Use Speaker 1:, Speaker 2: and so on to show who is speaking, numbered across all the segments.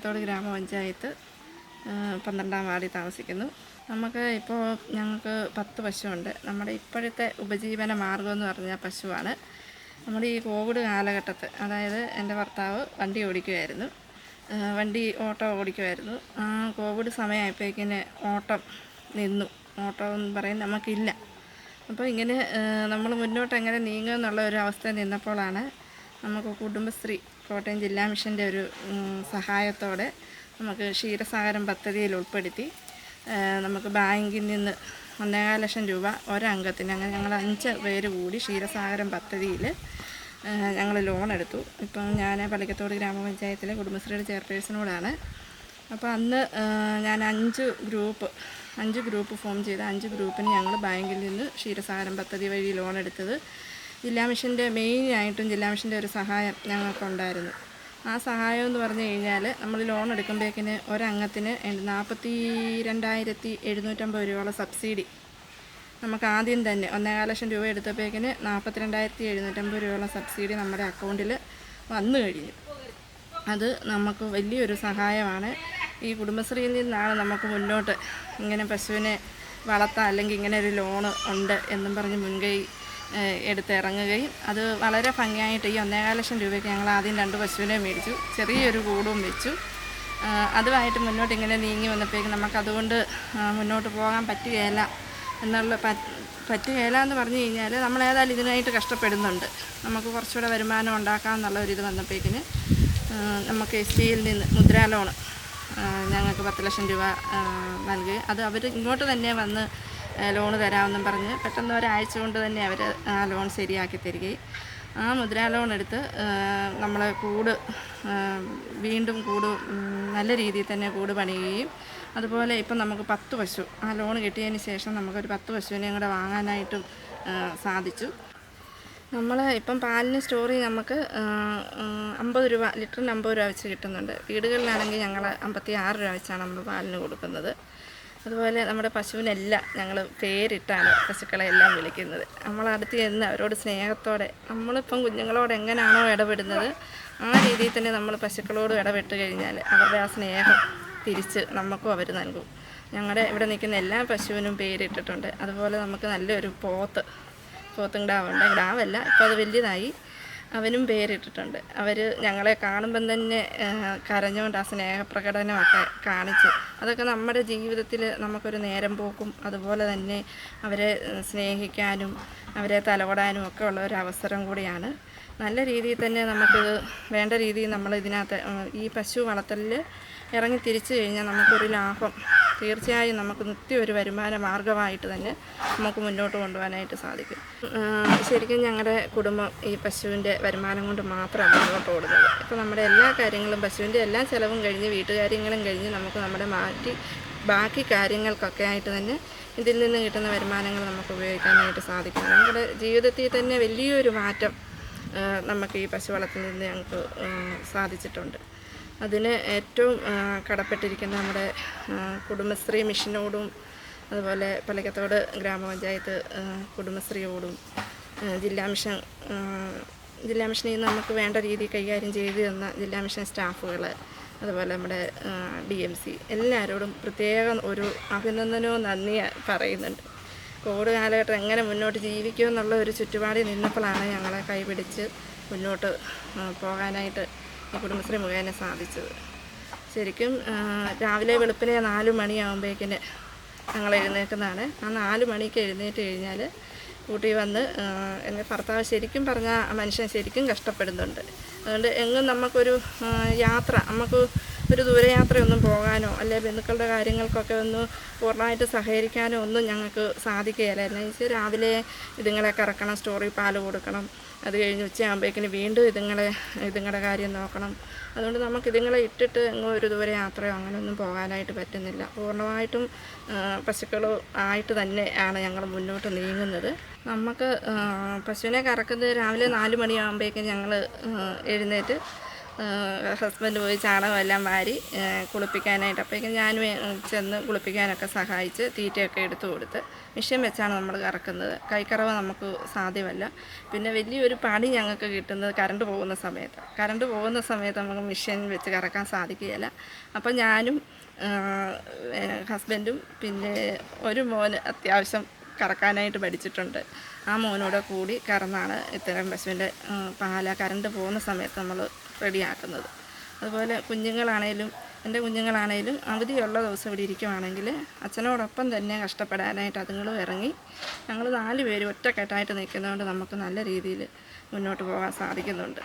Speaker 1: പള്ളിക്കത്തോട് ഗ്രാമപഞ്ചായത്ത് പന്ത്രണ്ടാം വാർഡിൽ താമസിക്കുന്നു. നമുക്ക് ഇപ്പോൾ ഞങ്ങൾക്ക് പത്ത് പശുവുണ്ട്. നമ്മുടെ ഇപ്പോഴത്തെ ഉപജീവന മാർഗം എന്ന് പറഞ്ഞാൽ പശുവാണ്. നമ്മുടെ ഈ കോവിഡ് കാലഘട്ടത്ത് അതായത് എന്റെ ഭർത്താവ് വണ്ടി ഓടിക്കുമായിരുന്നു വണ്ടി ഓട്ടോ ഓടിക്കുമായിരുന്നു ആ കോവിഡ് സമയമായപ്പോഴേക്കിന് ഓട്ടം നിന്നു. ഓട്ടോ എന്ന് പറയുന്നത് നമുക്കില്ല. അപ്പോൾ ഇങ്ങനെ നമ്മൾ മുന്നോട്ട് എങ്ങനെ നീങ്ങുക എന്നുള്ള ഒരു അവസ്ഥ നിന്നപ്പോഴാണ് നമുക്ക് കുടുംബശ്രീ കോട്ടയം ജില്ലാ മിഷന്റെ ഒരു സഹായത്തോടെ നമുക്ക് ക്ഷീരസാഗരം പദ്ധതിയിൽ ഉൾപ്പെടുത്തി നമുക്ക് ബാങ്കിൽ നിന്ന് ഒന്നേകാൽ ലക്ഷം രൂപ ഒരംഗത്തിന് അങ്ങനെ ഞങ്ങൾ അഞ്ച് പേര് കൂടി ക്ഷീരസാഗരം പദ്ധതിയിൽ ഞങ്ങൾ ലോൺ എടുത്തു. ഇപ്പം ഞാൻ പള്ളിക്കത്തോട് ഗ്രാമപഞ്ചായത്തിലെ കുടുംബശ്രീയുടെ ചെയർപേഴ്സണോടാണ്. അപ്പോൾ അന്ന് ഞാൻ അഞ്ച് ഗ്രൂപ്പ് അഞ്ച് ഗ്രൂപ്പ് ഫോം ചെയ്ത് അഞ്ച് ഗ്രൂപ്പിന് ഞങ്ങൾ ബാങ്കിൽ നിന്ന് ക്ഷീരസാഗരം പദ്ധതി വഴി ലോൺ എടുത്തത്. ജില്ലാ മിഷന്റെ മെയിനായിട്ടും ജില്ലാ മിഷന്റെ ഒരു സഹായം ഞങ്ങൾക്കുണ്ടായിരുന്നു. ആ സഹായം എന്ന് പറഞ്ഞു കഴിഞ്ഞാൽ നമ്മൾ ലോൺ എടുക്കുമ്പോഴേക്കിന് ഒരംഗത്തിന് നാൽപ്പത്തി രണ്ടായിരത്തി എഴുന്നൂറ്റമ്പത് രൂപയുള്ള സബ്സിഡി നമുക്ക് ആദ്യം തന്നെ ഒന്നേകാല ലക്ഷം രൂപ എടുത്തപ്പോഴേക്കിന് നാൽപ്പത്തിരണ്ടായിരത്തി എഴുന്നൂറ്റമ്പത് രൂപയുള്ള സബ്സിഡി നമ്മുടെ അക്കൗണ്ടിൽ വന്നു കഴിഞ്ഞു. അത് നമുക്ക് വലിയൊരു സഹായമാണ്. ഈ കുടുംബശ്രീയിൽ നിന്നാണ് നമുക്ക് മുന്നോട്ട് ഇങ്ങനെ പശുവിനെ വളർത്താം അല്ലെങ്കിൽ ഇങ്ങനെ ഒരു ലോണ് ഉണ്ട് എന്നും പറഞ്ഞ് മുൻകൈ എടുത്തിറങ്ങുകയും അത് വളരെ ഭംഗിയായിട്ട് ഈ ഒന്നേകാല ലക്ഷം രൂപയ്ക്ക് ഞങ്ങൾ ആദ്യം രണ്ട് പശുവിനെ മേടിച്ചു. ചെറിയൊരു കൂടും വെച്ചു. അതുമായിട്ട് മുന്നോട്ട് ഇങ്ങനെ നീങ്ങി വന്നപ്പോഴേക്കും നമുക്കതുകൊണ്ട് മുന്നോട്ട് പോകാൻ പറ്റുകയില്ല എന്നുള്ള പറ്റ് പറ്റുകയില്ല എന്ന് പറഞ്ഞു കഴിഞ്ഞാൽ നമ്മൾ ഏതായാലും ഇതിനായിട്ട് കഷ്ടപ്പെടുന്നുണ്ട്. നമുക്ക് കുറച്ചുകൂടെ വരുമാനം ഉണ്ടാക്കാം എന്നുള്ള ഒരു ഇത് വന്നപ്പോഴേക്കിന് നമുക്ക് എസ് സിയിൽ നിന്ന് മുദ്രാ ലോണ് ഞങ്ങൾക്ക് പത്ത് ലക്ഷം രൂപ നൽകി അത് അവർ ഇങ്ങോട്ട് തന്നെ വന്ന് ലോൺ തരാമെന്നും പറഞ്ഞ് പെട്ടെന്ന് ഒരാഴ്ച കൊണ്ട് തന്നെ അവർ ആ ലോൺ ശരിയാക്കി തരികയും ആ മുദ്രാ ലോൺ എടുത്ത് നമ്മളെ കൂട് വീണ്ടും കൂട് നല്ല രീതിയിൽ തന്നെ കൂട് പണിയുകയും അതുപോലെ ഇപ്പം നമുക്ക് പത്ത് പശു ആ ലോൺ കിട്ടിയതിന് ശേഷം നമുക്കൊരു പത്ത് പശുവിനെയും കൂടെ വാങ്ങാനായിട്ടും സാധിച്ചു. നമ്മൾ ഇപ്പം പാലിന് സ്റ്റോറി നമുക്ക് അമ്പത് രൂപ ലിറ്ററിന് അമ്പത് രൂപ വെച്ച് കിട്ടുന്നുണ്ട്. വീടുകളിലാണെങ്കിൽ ഞങ്ങൾ അമ്പത്തി ആറ് രൂപ വെച്ചാണ് നമ്മൾ പാലിന് കൊടുക്കുന്നത്. അതുപോലെ നമ്മുടെ പശുവിനെല്ലാം ഞങ്ങൾ പേരിട്ടാണ് പശുക്കളെ എല്ലാം വിളിക്കുന്നത്. നമ്മളടുത്ത് ചെന്ന് അവരോട് സ്നേഹത്തോടെ നമ്മളിപ്പം കുഞ്ഞുങ്ങളോട് എങ്ങനെയാണോ ഇടപെടുന്നത് ആ രീതിയിൽ തന്നെ നമ്മൾ പശുക്കളോട് ഇടപെട്ട് കഴിഞ്ഞാൽ അവരുടെ ആ സ്നേഹം തിരിച്ച് നമുക്കും അവർ നൽകും. ഞങ്ങളുടെ ഇവിടെ നിൽക്കുന്ന എല്ലാ പശുവിനും പേരിട്ടിട്ടുണ്ട്. അതുപോലെ നമുക്ക് നല്ലൊരു പോത്ത് പോത്തും ഗ്രാവുണ്ട്. ഗ്രാവല്ല ഇപ്പോൾ അത് വലുതായി അവനും പേരിട്ടിട്ടുണ്ട്. അവർ ഞങ്ങളെ കാണുമ്പം തന്നെ കരഞ്ഞുകൊണ്ട് ആ സ്നേഹപ്രകടനമൊക്കെ കാണിച്ച് അതൊക്കെ നമ്മുടെ ജീവിതത്തിൽ നമുക്കൊരു നേരം പോക്കും. അതുപോലെ തന്നെ അവരെ സ്നേഹിക്കാനും അവരെ തലോടാനും ഒക്കെ ഉള്ള ഒരു അവസരം കൂടിയാണ്. നല്ല രീതിയിൽ തന്നെ നമുക്ക് വേണ്ട രീതിയിൽ നമ്മൾ ഇതിനകത്ത് ഈ പശു വളർത്തലിൽ ഇറങ്ങി തിരിച്ചു കഴിഞ്ഞാൽ നമുക്കൊരു ലാഭം. തീർച്ചയായും നമുക്ക് നിത്യ ഒരു വരുമാന മാർഗമായിട്ട് തന്നെ നമുക്ക് മുന്നോട്ട് കൊണ്ടുപോകാനായിട്ട് സാധിക്കും. ശരിക്കും ഞങ്ങളുടെ കുടുംബം ഈ പശുവിന്റെ വരുമാനം കൊണ്ട് മാത്രമാണ് മുന്നോട്ട് ഓടുന്നത്. ഇപ്പോൾ നമ്മുടെ എല്ലാ കാര്യങ്ങളും പശുവിന്റെ എല്ലാ ചിലവും കഴിഞ്ഞ് വീട്ടുകാര്യങ്ങളും കഴിഞ്ഞ് നമുക്ക് നമ്മുടെ മാറ്റി ബാക്കി കാര്യങ്ങൾക്കൊക്കെ ആയിട്ട് തന്നെ ഇതിൽ നിന്ന് കിട്ടുന്ന വരുമാനങ്ങൾ നമുക്ക് ഉപയോഗിക്കാനായിട്ട് സാധിക്കും. നമ്മുടെ ജീവിതത്തിൽ തന്നെ വലിയൊരു മാറ്റം നമുക്ക് ഈ പശു വളർത്തിൽ നിന്ന് ഞങ്ങൾക്ക് സാധിച്ചിട്ടുണ്ട്. അതിന് ഏറ്റവും കടപ്പെട്ടിരിക്കുന്ന നമ്മുടെ കുടുംബശ്രീ മിഷനോടും അതുപോലെ പള്ളിക്കത്തോട് ഗ്രാമപഞ്ചായത്ത് കുടുംബശ്രീയോടും ജില്ലാ മിഷൻ ജില്ലാ മിഷനിൽ നിന്ന് നമുക്ക് വേണ്ട രീതിയിൽ കൈകാര്യം ചെയ്ത് തന്ന ജില്ലാ മിഷൻ സ്റ്റാഫുകൾ അതുപോലെ നമ്മുടെ ഡി എം സി എല്ലാവരോടും പ്രത്യേകം ഒരു അഭിനന്ദനവും നന്ദി പറയുന്നുണ്ട്. കോവിഡ് കാലഘട്ടം എങ്ങനെ മുന്നോട്ട് ജീവിക്കുമെന്നുള്ള ഒരു ചുറ്റുപാടിൽ നിന്നപ്പോഴാണ് ഞങ്ങളെ കൈപിടിച്ച് മുന്നോട്ട് പോകാനായിട്ട് ഈ കുടുംബശ്രീ മുഖേന സാധിച്ചത്. ശരിക്കും രാവിലെ വെളുപ്പിനെ നാല് മണിയാകുമ്പോഴേക്കിന് ഞങ്ങൾ എഴുന്നേൽക്കുന്നതാണ്. ആ നാല് മണിക്ക് എഴുന്നേറ്റ് കഴിഞ്ഞാൽ കൂട്ടി വന്ന് എന്റെ ഭർത്താവ് ശരിക്കും പറഞ്ഞാൽ മനുഷ്യൻ ശരിക്കും കഷ്ടപ്പെടുന്നുണ്ട്. അതുകൊണ്ട് എങ്ങും നമുക്കൊരു യാത്ര നമുക്ക് ഒരു ദൂരയാത്രയൊന്നും പോകാനോ അല്ലെ ബന്ധുക്കളുടെ കാര്യങ്ങൾക്കൊക്കെ ഒന്ന് പൂർണമായിട്ട് സഹകരിക്കാനോ ഒന്നും ഞങ്ങൾക്ക് സാധിക്കുകയില്ല എന്ന് വെച്ചാൽ രാവിലെ ഇതുങ്ങളെ കറക്കണം സ്റ്റോറി പാൽ കൊടുക്കണം. അത് കഴിഞ്ഞ് ഉച്ചയാകുമ്പോഴേക്കിന് വീണ്ടും ഇതുങ്ങളെ ഇതുങ്ങളുടെ കാര്യം നോക്കണം. അതുകൊണ്ട് നമുക്ക് ഇതുങ്ങളെ ഇട്ടിട്ട് എങ്ങോ ഒരു ദൂരെ യാത്രയോ അങ്ങനെയൊന്നും പോകാനായിട്ട് പറ്റുന്നില്ല. പൂർണമായിട്ടും പശുക്കൾ ആയിട്ട് തന്നെ ആണ് ഞങ്ങൾ മുന്നോട്ട് നീങ്ങുന്നത്. നമുക്ക് പശുവിനെ കറക്കുന്നത് രാവിലെ നാല് മണിയാകുമ്പോഴേക്കും ഞങ്ങൾ എഴുന്നേറ്റ് ഹസ്ബൻഡ് പോയി ചാണകമെല്ലാം വാരി കുളിപ്പിക്കാനായിട്ട്. അപ്പോഴേക്കും ഞാൻ ചെന്ന് കുളിപ്പിക്കാനൊക്കെ സഹായിച്ച് തീറ്റയൊക്കെ എടുത്തു കൊടുത്ത് മിഷ്യൻ വെച്ചാണ് നമ്മൾ കറക്കുന്നത്. കൈക്കറവ് നമുക്ക് സാധ്യമല്ല. പിന്നെ വലിയൊരു പണി ഞങ്ങൾക്ക് കിട്ടുന്നത് കറണ്ട് പോകുന്ന സമയത്ത്. കറണ്ട് പോകുന്ന സമയത്ത് നമുക്ക് മിഷ്യൻ വെച്ച് കറക്കാൻ സാധിക്കുകയില്ല. അപ്പം ഞാനും ഹസ്ബൻഡും പിന്നെ ഒരു മോന് അത്യാവശ്യം കറക്കാനായിട്ട് പഠിച്ചിട്ടുണ്ട്. ആ മോനോടെ കൂടി കറന്നാണ് ഇത്തരം പശുവിന്റെ പാല കറണ്ട് പോകുന്ന സമയത്ത് നമ്മൾ റെഡിയാക്കുന്നത്. അതുപോലെ കുഞ്ഞുങ്ങളാണേലും എന്റെ കുഞ്ഞുങ്ങളാണേലും അവധിയുള്ള ദിവസം ഇവിടെ ഇരിക്കുവാണെങ്കിൽ അച്ഛനോടൊപ്പം തന്നെ കഷ്ടപ്പെടാനായിട്ട് അതുങ്ങളും ഇറങ്ങി ഞങ്ങൾ നാല് പേര് ഒറ്റക്കെട്ടായിട്ട് നിൽക്കുന്നതുകൊണ്ട് നമുക്ക് നല്ല രീതിയിൽ മുന്നോട്ട് പോകാൻ സാധിക്കുന്നുണ്ട്.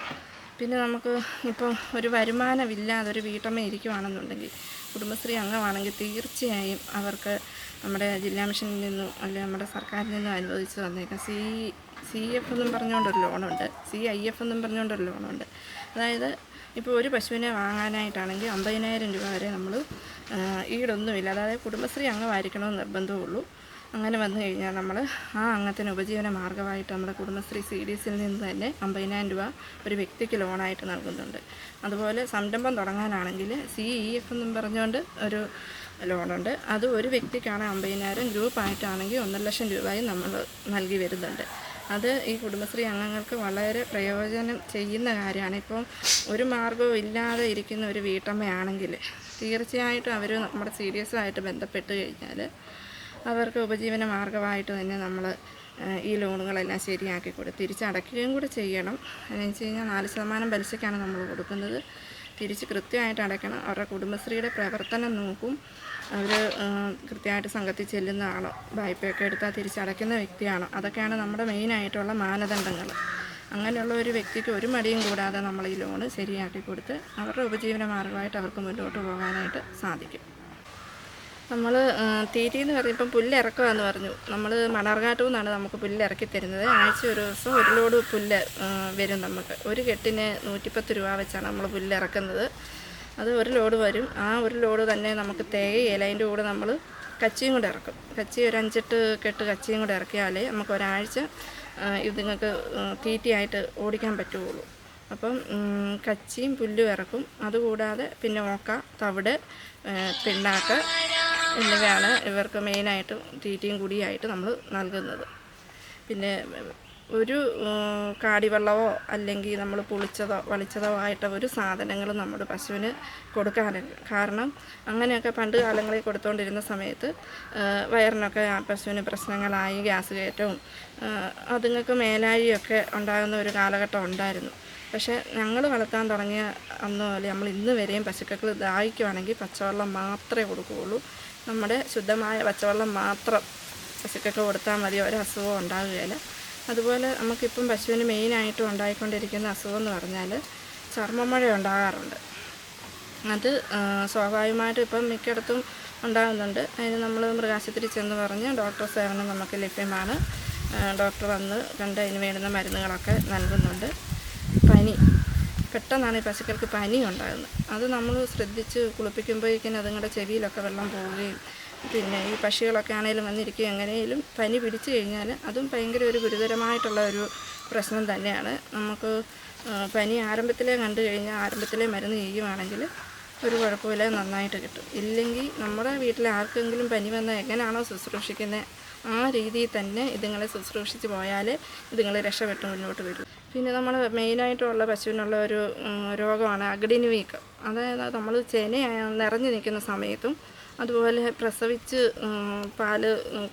Speaker 1: പിന്നെ നമുക്ക് ഇപ്പോൾ ഒരു വരുമാനമില്ലാതെ ഒരു വീട്ടമ്മ ഇരിക്കുവാണെന്നുണ്ടെങ്കിൽ കുടുംബശ്രീ അംഗമാണെങ്കിൽ തീർച്ചയായും അവർക്ക് നമ്മുടെ ജില്ലാ മിഷനിൽ നിന്നും അല്ലെ നമ്മുടെ സർക്കാരിൽ നിന്നും അനുവദിച്ച് തന്നേക്കാം. സി സി എഫ് എന്നും പറഞ്ഞുകൊണ്ടൊരു ലോണുണ്ട്. സി ഐ എഫ് എന്നും പറഞ്ഞുകൊണ്ടൊരു ലോണുണ്ട്. അതായത് ഇപ്പോൾ ഒരു പശുവിനെ വാങ്ങാനായിട്ടാണെങ്കിൽ അമ്പതിനായിരം രൂപ വരെ നമ്മൾ ഈടൊന്നുമില്ല. അതായത് കുടുംബശ്രീ അംഗമായിരിക്കണമെന്ന് നിർബന്ധമുള്ളൂ. അങ്ങനെ വന്നു കഴിഞ്ഞാൽ നമ്മൾ ആ അംഗത്തിന് ഉപജീവന മാർഗമായിട്ട് നമ്മുടെ കുടുംബശ്രീ സി ഡി എസിൽ നിന്ന് തന്നെ അമ്പതിനായിരം രൂപ ഒരു വ്യക്തിക്ക് ലോണായിട്ട് നൽകുന്നുണ്ട്. അതുപോലെ സംരംഭം തുടങ്ങാനാണെങ്കിൽ സി ഇ എഫ് എന്നും പറഞ്ഞുകൊണ്ട് ഒരു ലോണുണ്ട്. അത് ഒരു വ്യക്തിക്കാണ് അമ്പതിനായിരം ഗ്രൂപ്പായിട്ടാണെങ്കിൽ ഒന്നര ലക്ഷം രൂപയും നമ്മൾ നൽകി വരുന്നുണ്ട്. അത് ഈ കുടുംബശ്രീ അംഗങ്ങൾക്ക് വളരെ പ്രയോജനം ചെയ്യുന്ന കാര്യമാണ്. ഇപ്പോൾ ഒരു മാർഗവും ഇല്ലാതെ ഇരിക്കുന്ന ഒരു വീട്ടമ്മയാണെങ്കിൽ തീർച്ചയായിട്ടും അവർ നമ്മുടെ സി ഡി എസുമായിട്ട് ബന്ധപ്പെട്ട് കഴിഞ്ഞാൽ അവർക്ക് ഉപജീവന മാർഗമായിട്ട് തന്നെ നമ്മൾ ഈ ലോണുകളെല്ലാം ശരിയാക്കി കൊടുത്ത് തിരിച്ചടയ്ക്കുകയും കൂടെ ചെയ്യണം. എന്ന് വെച്ച് കഴിഞ്ഞാൽ നാല് ശതമാനം പലിശയ്ക്കാണ് നമ്മൾ കൊടുക്കുന്നത്. തിരിച്ച് കൃത്യമായിട്ട് അടയ്ക്കണം. അവരുടെ കുടുംബശ്രീയുടെ പ്രവർത്തനം നോക്കും. അവർ കൃത്യമായിട്ട് സംഘത്തിൽ ചെല്ലുന്നതാണോ വായ്പയൊക്കെ എടുത്താൽ തിരിച്ചടയ്ക്കുന്ന വ്യക്തിയാണോ? അതൊക്കെയാണ് നമ്മുടെ മെയിനായിട്ടുള്ള മാനദണ്ഡങ്ങൾ. അങ്ങനെയുള്ള ഒരു വ്യക്തിക്ക് ഒരു മടിയും കൂടാതെ നമ്മൾ ഈ ലോണ് ശരിയാക്കി കൊടുത്ത് അവരുടെ ഉപജീവന മാർഗമായിട്ട് അവർക്ക് മുന്നോട്ട് പോകാനായിട്ട് സാധിക്കും. നമ്മൾ തീറ്റി എന്ന് പറഞ്ഞപ്പം പുല്ല് ഇറക്കുമെന്ന് പറഞ്ഞു. നമ്മൾ മണർകാട്ടു നിന്നാണ് നമുക്ക് പുല്ല് ഇറക്കി തരുന്നത്. ആഴ്ച ഒരു ദിവസം ഒരു ലോഡ് പുല്ല് വരും നമുക്ക്. ഒരു കെട്ടിന് നൂറ്റിപ്പത്ത് രൂപ വെച്ചാണ് നമ്മൾ പുല്ല് ഇറക്കുന്നത് അത് ഒരു ലോഡ് വരും. ആ ഒരു ലോഡ് തന്നെ നമുക്ക് തേയില അതിന്റെ കൂടെ നമ്മൾ കച്ചിയും കൂടെ ഇറക്കും. കച്ചി ഒരു അഞ്ചെട്ട് കെട്ട് കച്ചിയും കൂടെ ഇറക്കിയാലേ നമുക്ക് ഒരാഴ്ച ഇതുങ്ങൾക്ക് ഇത് നിങ്ങൾക്ക് തീറ്റയായിട്ട് ഓടിക്കാൻ പറ്റുകയുള്ളൂ. അപ്പം കച്ചിയും പുല്ലും ഇറക്കും. അതുകൂടാതെ പിന്നെ ഓക്ക തവിട് പിണ്ണാക്ക് എന്നിവയാണ് ഇവർക്ക് മെയിനായിട്ടും തീറ്റയും കൂടിയായിട്ട് നമ്മൾ നൽകുന്നത്. പിന്നെ ഒരു കാടിവെള്ളമോ അല്ലെങ്കിൽ നമ്മൾ പുളിച്ചതോ വളിച്ചതോ ആയിട്ട് ഒരു സാധനങ്ങളും നമ്മുടെ പശുവിന് കൊടുക്കാറില്ല. കാരണം അങ്ങനെയൊക്കെ പണ്ട് കാലങ്ങളിൽ കൊടുത്തുകൊണ്ടിരുന്ന സമയത്ത് വയറിനൊക്കെ പശുവിന് പ്രശ്നങ്ങളായി ഗ്യാസ് കയറ്റവും അതുങ്ങൾക്ക് മേലാഴിയൊക്കെ ഉണ്ടാകുന്ന ഒരു കാലഘട്ടം ഉണ്ടായിരുന്നു. പക്ഷേ ഞങ്ങൾ വളർത്താൻ തുടങ്ങിയ അന്ന് പോലെ നമ്മൾ ഇന്ന് വരെയും പശുക്കൾക്ക് ദാഹിക്കുവാണെങ്കിൽ പച്ചവെള്ളം മാത്രമേ കൊടുക്കുകയുള്ളൂ. നമ്മുടെ ശുദ്ധമായ പച്ചവെള്ളം മാത്രം പശുക്കൾക്ക് കൊടുത്താൽ മതി ഒരു അസുഖം ഉണ്ടാകുകയില്ല അതുപോലെ നമുക്കിപ്പം പശുവിന് മെയിനായിട്ടും ഉണ്ടായിക്കൊണ്ടിരിക്കുന്ന അസുഖം എന്ന് പറഞ്ഞാൽ ചർമ്മമഴ ഉണ്ടാകാറുണ്ട്. അത് സ്വാഭാവികമായിട്ടും ഇപ്പം മിക്കയിടത്തും ഉണ്ടാകുന്നുണ്ട്. അതിന് നമ്മൾ മൃഗാശുപത്രി ചെന്ന് പറഞ്ഞ് ഡോക്ടർ സേവനം നമുക്ക് ലഭ്യമാണ്. ഡോക്ടർ വന്ന് കണ്ട് അതിന് വേണ്ടുന്ന മരുന്നുകളൊക്കെ നൽകുന്നുണ്ട്. പനി പെട്ടെന്നാണ് ഈ പശുക്കൾക്ക് പനി ഉണ്ടാകുന്നത് അത് നമ്മൾ ശ്രദ്ധിച്ച് കുളിപ്പിക്കുമ്പോഴേക്കും അതുങ്ങളുടെ ചെവിയിലൊക്കെ വെള്ളം പോവുകയും പിന്നെ ഈ പക്ഷികളൊക്കെ ആണെങ്കിലും വന്നിരിക്കുകയും എങ്ങനെയും പനി പിടിച്ചു കഴിഞ്ഞാൽ അതും ഭയങ്കര ഒരു ഗുരുതരമായിട്ടുള്ള ഒരു പ്രശ്നം തന്നെയാണ്. നമുക്ക് പനി ആരംഭത്തിലേ കണ്ടു കഴിഞ്ഞാൽ ആരംഭത്തിലേ മരുന്ന് ചെയ്യുവാണെങ്കിൽ ഒരു കുഴപ്പമില്ല നന്നായിട്ട് കിട്ടും. ഇല്ലെങ്കിൽ നമ്മുടെ വീട്ടിൽ ആർക്കെങ്കിലും പനി വന്നാൽ എങ്ങനെയാണോ ശുശ്രൂഷിക്കുന്നത് ആ രീതിയിൽ തന്നെ ഇതുങ്ങളെ ശുശ്രൂഷിച്ച് പോയാൽ ഇതുങ്ങളെ രക്ഷപ്പെട്ട് മുന്നോട്ട് വരും. പിന്നെ നമ്മൾ മെയിനായിട്ടുള്ള പശുവിനുള്ള ഒരു രോഗമാണ് അഗഡിന് വീക്കം അതായത് നമ്മൾ ചെന നിറഞ്ഞു നിൽക്കുന്ന സമയത്തും അതുപോലെ പ്രസവിച്ച് പാൽ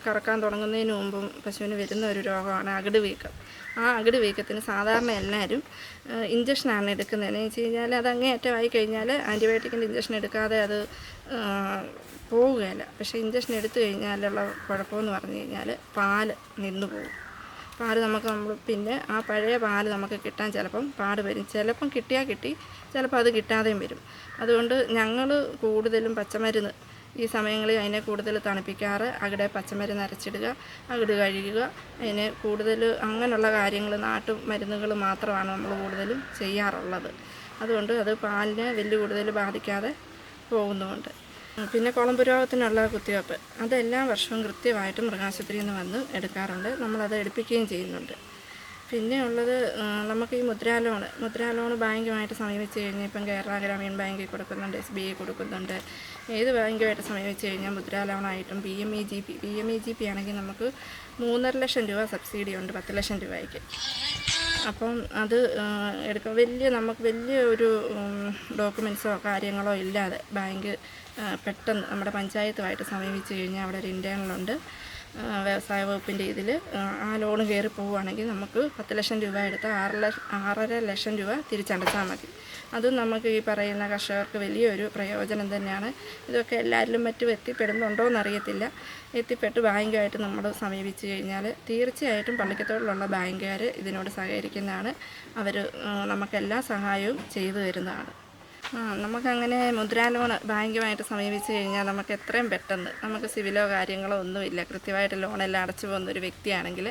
Speaker 1: കറക്കാൻ തുടങ്ങുന്നതിന് മുമ്പും പശുവിന് വരുന്ന ഒരു രോഗമാണ് അകിട് വീക്കം ആ അകിട് വീക്കത്തിന് സാധാരണ എല്ലാവരും ഇഞ്ചക്ഷനാണ് എടുക്കുന്നത് എന്ന് വെച്ച് കഴിഞ്ഞാൽ അത് അങ്ങേയറ്റമായി കഴിഞ്ഞാൽ ആന്റിബയോട്ടിക്കിന്റെ ഇഞ്ചക്ഷൻ എടുക്കാതെ അത് പോവുകയില്ല. പക്ഷേ ഇഞ്ചക്ഷൻ എടുത്തു കഴിഞ്ഞാലുള്ള കുഴപ്പമെന്ന് പറഞ്ഞു കഴിഞ്ഞാൽ പാൽ നിന്നു പോകും. പാൽ നമുക്ക് നമ്മൾ പിന്നെ ആ പഴയ പാൽ നമുക്ക് കിട്ടാൻ ചിലപ്പം പാട് വരും. ചിലപ്പം കിട്ടിയാൽ കിട്ടി ചിലപ്പോൾ അത് കിട്ടാതെയും വരും. അതുകൊണ്ട് ഞങ്ങൾ കൂടുതലും പച്ചമരുന്ന് ഈ സമയങ്ങളിൽ അതിനെ കൂടുതൽ തണുപ്പിക്കാറ്. അവിടെ പച്ചമരുന്ന് അരച്ചിടുക അകിട് കഴുകുക. അതിന് കൂടുതൽ അങ്ങനെയുള്ള കാര്യങ്ങൾ നാട്ടു മരുന്നുകൾ മാത്രമാണ് നമ്മൾ കൂടുതലും ചെയ്യാറുള്ളത്. അതുകൊണ്ട് അത് പാലിനെ വലിയ കൂടുതൽ ബാധിക്കാതെ പോകുന്നുമുണ്ട്. പിന്നെ കുളമ്പ് രോഗത്തിനുള്ള കുത്തിവയ്പ്പ്. അതെല്ലാ വർഷവും കൃത്യമായിട്ട് മൃഗാശുപത്രിയിൽ നിന്ന് വന്ന് എടുക്കാറുണ്ട്. നമ്മളത് എടുപ്പിക്കുകയും ചെയ്യുന്നുണ്ട്. പിന്നെ ഉള്ളത് നമുക്ക് ഈ മുദ്രാ ലോൺ മുദ്രാ ലോൺ ബാങ്കുമായിട്ട് സമീപിച്ച് കഴിഞ്ഞാൽ ഇപ്പം കേരള ഗ്രാമീൺ ബാങ്കിൽ കൊടുക്കുന്നുണ്ട് എസ് ബി ഐ കൊടുക്കുന്നുണ്ട്. ഏത് ബാങ്കുമായിട്ട് സമീപിച്ച് കഴിഞ്ഞാൽ Mudra ലോണായിട്ടും P M E G P P M E G P ആണെങ്കിൽ നമുക്ക് മൂന്നര ലക്ഷം രൂപ സബ്സിഡി ഉണ്ട് പത്ത് ലക്ഷം രൂപയ്ക്ക്. അപ്പം അത് എടുക്കും വലിയ നമുക്ക് വലിയ ഒരു ഡോക്യുമെൻസോ കാര്യങ്ങളോ ഇല്ലാതെ ബാങ്ക് പെട്ടെന്ന് നമ്മുടെ പഞ്ചായത്തുമായിട്ട് സമീപിച്ച് കഴിഞ്ഞാൽ അവിടെ ഒരു ഇന്റേണലുണ്ട് വ്യവസായ വകുപ്പിന്റെ ഇതിൽ ആ ലോൺ കയറി പോവുകയാണെങ്കിൽ നമുക്ക് പത്ത് ലക്ഷം രൂപ എടുത്ത് ആറ് ലക്ഷം ആറര ലക്ഷം രൂപ തിരിച്ചടച്ചാൽ മതി. അതും നമുക്ക് ഈ പറയുന്ന കർഷകർക്ക് വലിയൊരു പ്രയോജനം തന്നെയാണ്. ഇതൊക്കെ എല്ലാവരിലും മറ്റും എത്തിപ്പെടുന്നുണ്ടോ എന്നറിയത്തില്ല എത്തിപ്പെട്ട് ബാങ്കുമായിട്ട് നമ്മൾ സമീപിച്ചു കഴിഞ്ഞാൽ തീർച്ചയായിട്ടും പള്ളിക്കത്തോടിലുള്ള ബാങ്കുകാർ ഇതിനോട് സഹകരിക്കുന്നതാണ്. അവർ നമുക്കെല്ലാ സഹായവും ചെയ്തു തരുന്നതാണ്. നമുക്കങ്ങനെ മുദ്രാ ലോൺ ബാങ്കുമായിട്ട് സമീപിച്ച് കഴിഞ്ഞാൽ നമുക്ക് എത്രയും പെട്ടെന്ന് നമുക്ക് സിവിലോ കാര്യങ്ങളോ ഒന്നുമില്ല. കൃത്യമായിട്ട് ലോണെല്ലാം അടച്ചു പോകുന്ന ഒരു വ്യക്തിയാണെങ്കിൽ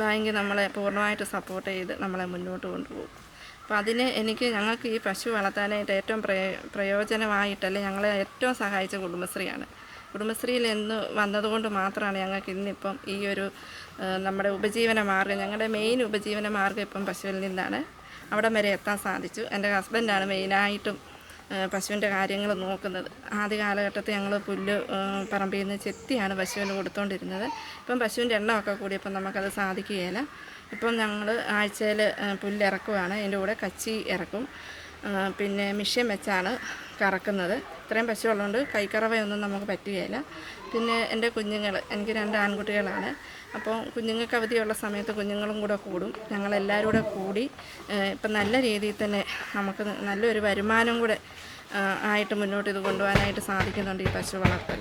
Speaker 1: ബാങ്ക് നമ്മളെ പൂർണമായിട്ട് സപ്പോർട്ട് ചെയ്ത് നമ്മളെ മുന്നോട്ട് കൊണ്ടുപോകും. അപ്പോൾ അതിന് എനിക്ക് ഞങ്ങൾക്ക് ഈ പശു വളർത്താനായിട്ട് ഏറ്റവും പ്രയോ പ്രയോജനമായിട്ടല്ല ഞങ്ങളെ ഏറ്റവും സഹായിച്ച കുടുംബശ്രീയാണ്. കുടുംബശ്രീയിൽ എന്ന് വന്നതുകൊണ്ട് മാത്രമാണ് ഞങ്ങൾക്ക് ഇന്നിപ്പം ഈ ഒരു നമ്മുടെ ഉപജീവന മാർഗം ഞങ്ങളുടെ മെയിൻ ഉപജീവന മാർഗം ഇപ്പം പശുവിൽ നിന്നാണ്. അവിടം വരെ എത്താൻ സാധിച്ചു. എന്റെ ഹസ്ബൻഡാണ് മെയിനായിട്ടും പശുവിന്റെ കാര്യങ്ങൾ നോക്കുന്നത്. ആദ്യ കാലഘട്ടത്തിൽ ഞങ്ങൾ പുല്ല് പറമ്പിൽ നിന്ന് ചെത്തിയാണ് പശുവിന് കൊടുത്തുകൊണ്ടിരുന്നത് ഇപ്പം പശുവിന്റെ എണ്ണമൊക്കെ കൂടിയപ്പം നമുക്കത് സാധിക്കുകയില്ല. ഇപ്പം ഞങ്ങൾ ആഴ്ചയിൽ പുല്ല് ഇറക്കുവാണ്. അതിന്റെ കൂടെ കച്ചി ഇറക്കും. പിന്നെ മിഷ്യൻ വെച്ചാണ് കറക്കുന്നത്. ഇത്രയും പശു ഉള്ളതുകൊണ്ട് കൈക്കറവയൊന്നും നമുക്ക് പറ്റുകയില്ല. പിന്നെ എന്റെ കുഞ്ഞുങ്ങൾ എനിക്ക് രണ്ട് ആൺകുട്ടികളാണ്. അപ്പോൾ കുഞ്ഞുങ്ങൾക്ക് അവധിയുള്ള സമയത്ത് കുഞ്ഞുങ്ങളും കൂടെ കൂടും. ഞങ്ങളെല്ലാവരും കൂടെ കൂടി ഇപ്പം നല്ല രീതിയിൽ തന്നെ നമുക്ക് നല്ലൊരു വരുമാനം കൂടെ ആയിട്ട് മുന്നോട്ട് ഇത് കൊണ്ടുപോകാനായിട്ട് സാധിക്കുന്നുണ്ട് ഈ പശു വളർത്തൽ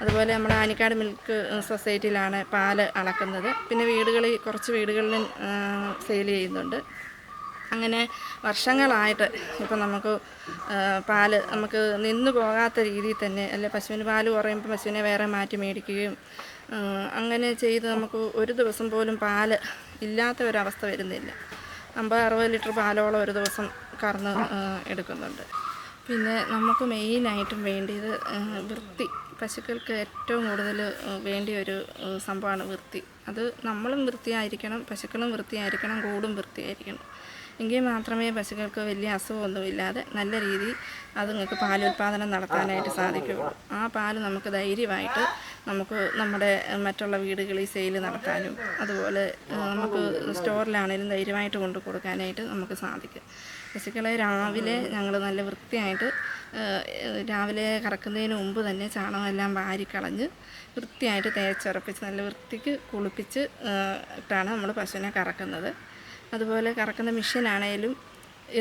Speaker 1: അതുപോലെ നമ്മൾ ആനിക്കാട് മിൽക്ക് സൊസൈറ്റിയിലാണ് പാൽ അളക്കുന്നത്. പിന്നെ വീടുകളിൽ കുറച്ച് വീടുകളിലും സെയിൽ ചെയ്യുന്നുണ്ട്. അങ്ങനെ വർഷങ്ങളായിട്ട് ഇപ്പം നമുക്ക് പാൽ നമുക്ക് നിന്നു പോകാത്ത രീതിയിൽ തന്നെ അല്ലെ പശുവിന് പാൽ കുറയുമ്പോൾ പശുവിനെ വേറെ മാറ്റി മേടിക്കുകയും അങ്ങനെ ചെയ്ത് നമുക്ക് ഒരു ദിവസം പോലും പാൽ ഇല്ലാത്ത ഒരവസ്ഥ വരുന്നില്ല. അമ്പത് അറുപത് ലിറ്റർ പാലോളം ഒരു ദിവസം കറന്ന് എടുക്കുന്നുണ്ട്. പിന്നെ നമുക്ക് മെയിനായിട്ടും വേണ്ടിയത് വൃത്തി. പശുക്കൾക്ക് ഏറ്റവും കൂടുതൽ വേണ്ടിയ ഒരു സംഭവമാണ് വൃത്തി. അത് നമ്മളും വൃത്തിയായിരിക്കണം പശുക്കളും വൃത്തിയായിരിക്കണം കൂടും വൃത്തിയായിരിക്കണം. എങ്കിൽ മാത്രമേ പശുക്കൾക്ക് വലിയ അസുഖമൊന്നുമില്ലാതെ നല്ല രീതിയിൽ അതുങ്ങൾക്ക് പാലുൽപാദനം നടത്താനായിട്ട് സാധിക്കുകയുള്ളൂ ആ പാൽ നമുക്ക് ധൈര്യമായിട്ട് നമുക്ക് നമ്മുടെ മറ്റുള്ള വീടുകളിൽ സെയിൽ നടത്താനും അതുപോലെ നമുക്ക് സ്റ്റോറിലാണെങ്കിലും ധൈര്യമായിട്ട് കൊണ്ടു കൊടുക്കാനായിട്ട് നമുക്ക് സാധിക്കും. പശുക്കളെ രാവിലെ ഞങ്ങൾ നല്ല വൃത്തിയായിട്ട് രാവിലെ കറക്കുന്നതിന് മുമ്പ് തന്നെ ചാണകമെല്ലാം വാരിക്കളഞ്ഞ് വൃത്തിയായിട്ട് തേച്ചുറപ്പിച്ച് നല്ല വൃത്തിക്ക് കുളിപ്പിച്ച് ഇട്ടാണ് നമ്മൾ പശുവിനെ കറക്കുന്നത്. അതുപോലെ കറക്കുന്ന മെഷീനാണേലും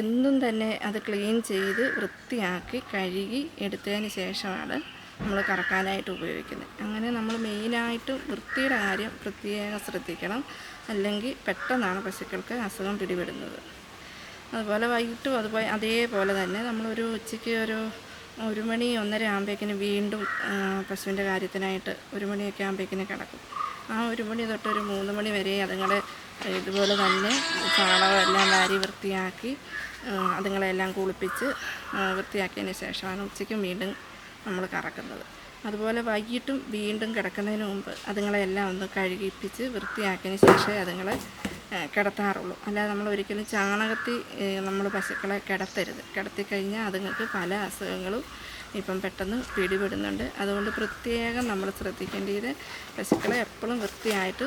Speaker 1: എന്നും തന്നെ അത് ക്ലീൻ ചെയ്ത് വൃത്തിയാക്കി കഴുകി എടുത്തതിന് ശേഷമാണ് നമ്മൾ കറക്കാനായിട്ട് ഉപയോഗിക്കുന്നത്. അങ്ങനെ നമ്മൾ മെയിനായിട്ട് വൃത്തിയുടെ കാര്യം പ്രത്യേകം ശ്രദ്ധിക്കണം. അല്ലെങ്കിൽ പെട്ടെന്നാണ് പശുക്കൾക്ക് അസുഖം പിടിപെടുന്നത്. അതുപോലെ വൈകിട്ടും അതുപോലെ അതേപോലെ തന്നെ നമ്മളൊരു ഉച്ചയ്ക്ക് ഒരു ഒരു മണി ഒന്നര ആകുമ്പോഴേക്കിന് വീണ്ടും പശുവിന്റെ കാര്യത്തിനായിട്ട് ഒരു മണിയൊക്കെ ആകുമ്പോഴേക്കിന് കിടക്കും. ആ ഒരു മണി തൊട്ട് ഒരു മൂന്ന് മണി വരെ അതുങ്ങളെ ഇതുപോലെ തന്നെ ചാണകം എല്ലാം വാരി വൃത്തിയാക്കി അതുങ്ങളെല്ലാം കുളിപ്പിച്ച് വൃത്തിയാക്കിയതിന് ശേഷമാണ് ഉച്ചയ്ക്കും വീണ്ടും നമ്മൾ കറക്കുന്നത്. അതുപോലെ വൈകിട്ടും വീണ്ടും കിടക്കുന്നതിന് മുമ്പ് അതുങ്ങളെല്ലാം ഒന്ന് കഴുകിപ്പിച്ച് വൃത്തിയാക്കിയതിന് ശേഷമേ അതുങ്ങളെ കിടത്താറുള്ളൂ. അല്ലാതെ നമ്മൾ ഒരിക്കലും ചാണകത്തി നമ്മൾ പശുക്കളെ കിടത്തരുത്. കിടത്തി കഴിഞ്ഞാൽ അതുങ്ങൾക്ക് പല അസുഖങ്ങളും ഇപ്പം പെട്ടെന്ന് പിടിപെടുന്നുണ്ട്. അതുകൊണ്ട് പ്രത്യേകം നമ്മൾ ശ്രദ്ധിക്കേണ്ടത് പശുക്കളെ എപ്പോഴും വൃത്തിയായിട്ട്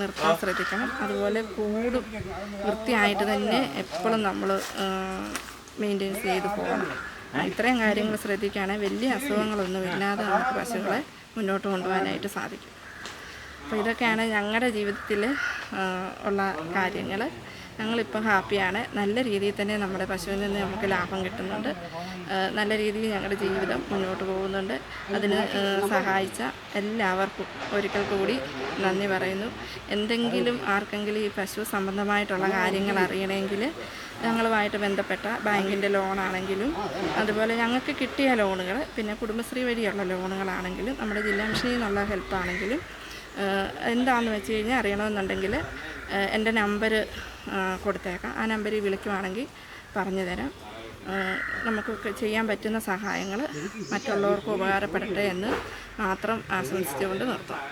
Speaker 1: നിർത്താൻ ശ്രദ്ധിക്കണം. അതുപോലെ കൂടും വൃത്തിയായിട്ട് തന്നെ എപ്പോഴും നമ്മൾ മെയിന്റെയിൻസ് ചെയ്ത് പോകണം. ഇത്രയും കാര്യങ്ങൾ ശ്രദ്ധിക്കുകയാണെങ്കിൽ വലിയ അസുഖങ്ങളൊന്നും ഇല്ലാതെ നമുക്ക് പശുക്കളെ മുന്നോട്ട് കൊണ്ടുപോകാനായിട്ട് സാധിക്കും. അപ്പോൾ ഇതൊക്കെയാണ് ഞങ്ങളുടെ ജീവിതത്തിൽ ഉള്ള കാര്യങ്ങൾ ഞങ്ങളിപ്പോൾ ഹാപ്പിയാണ്. നല്ല രീതിയിൽ തന്നെ നമ്മുടെ പശുവിൽ നിന്ന് നമുക്ക് ലാഭം കിട്ടുന്നുണ്ട്. നല്ല രീതിയിൽ ഞങ്ങളുടെ ജീവിതം മുന്നോട്ട് പോകുന്നുണ്ട്. അതിന് സഹായിച്ച എല്ലാവർക്കും ഒരിക്കൽ കൂടി നന്ദി പറയുന്നു. എന്തെങ്കിലും ആർക്കെങ്കിലും ഈ പശു സംബന്ധമായിട്ടുള്ള കാര്യങ്ങൾ അറിയണമെങ്കിൽ ഞങ്ങളുമായിട്ട് ബന്ധപ്പെട്ട ബാങ്കിന്റെ ലോണാണെങ്കിലും അതുപോലെ ഞങ്ങൾക്ക് കിട്ടിയ ലോണുകൾ പിന്നെ കുടുംബശ്രീ വഴിയുള്ള ലോണുകളാണെങ്കിലും നമ്മുടെ ജില്ലാ മിഷനിൽ നിന്നുള്ള ഹെൽപ്പാണെങ്കിലും എന്താണെന്ന് വെച്ച് കഴിഞ്ഞാൽ അറിയണമെന്നുണ്ടെങ്കിൽ എന്റെ നമ്പർ കൊടുത്തേക്കാം. ആ നമ്പറിൽ വിളിക്കുവാണെങ്കിൽ പറഞ്ഞു തരാം നമുക്ക് ചെയ്യാൻ പറ്റുന്ന സഹായങ്ങൾ മറ്റുള്ളവർക്ക് ഉപകാരപ്പെടട്ടെ എന്ന് മാത്രം ആശംസിച്ചുകൊണ്ട് നിർത്താം.